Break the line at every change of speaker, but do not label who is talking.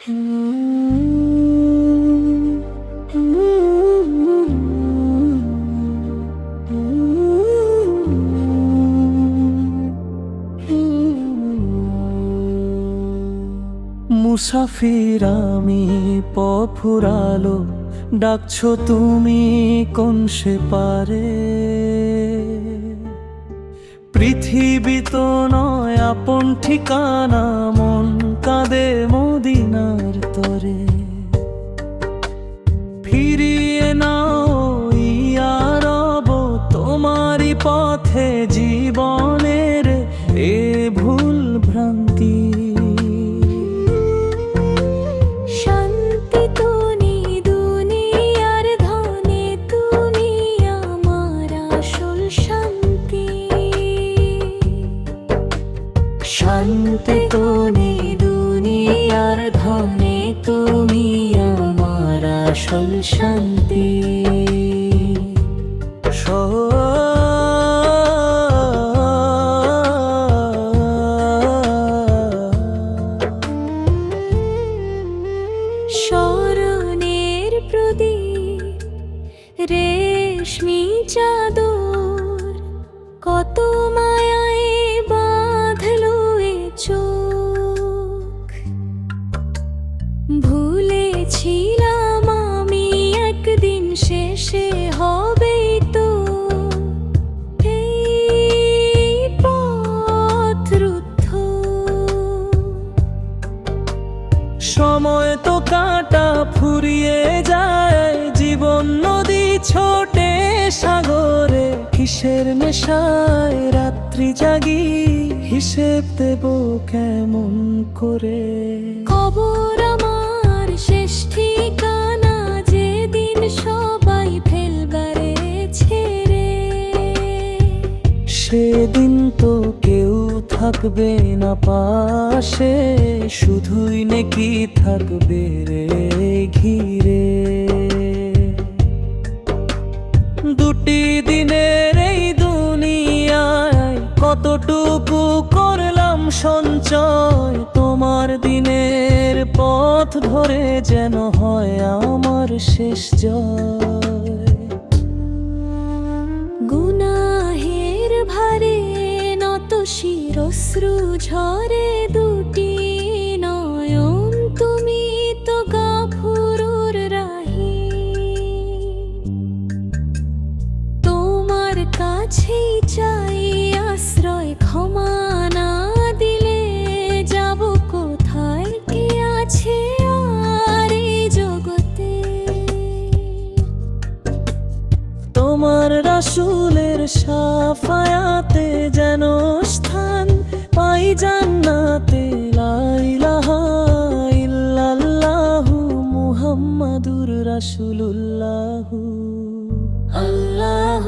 মুসাফির আমি পফুরালো ডাকছো তুমি কোন সে পারে পৃথিবী তো নয় আপন ঠিকানা ভুল ভ্রান্তি
শান্তি। তুমি দুনিয়ার ধনে তুমি আমার আসল শান্তি। স্মরণের প্রদীপ রেশমি চাদর কত মায়ায় বাঁধলো চোখ। ভুলেছিলাম
সময় তো কাটা ফুরিয়ে যায়। জীবন নদী ছোটে, সাগরে কিসের নেশায়? রাত্রি জাগি, হিসেব দেব কেমন করে?
খবর আমার শেষ ঠিকানা
থাকবে না পাশে, শুধুই নাকি থাকবে রে ঘিরে। দুটি দিনের এই দুনিয়ায় কতটুকু করলাম সঞ্চয়, তোমার দিনের পথ ধরে যেন হয় আমার শেষ জয়।
শিরশ্রু ঝরে দুটি নয়ন তুমি তো গাফুরুর রাহি। তোমার কাছেই চাই আশ্রয় ক্ষমা
তোমার রাসুলের সাফায়াতে যেন স্থান পাই জান্নাতে লাইলাহা মুহাম্মাদুর আল্লাহ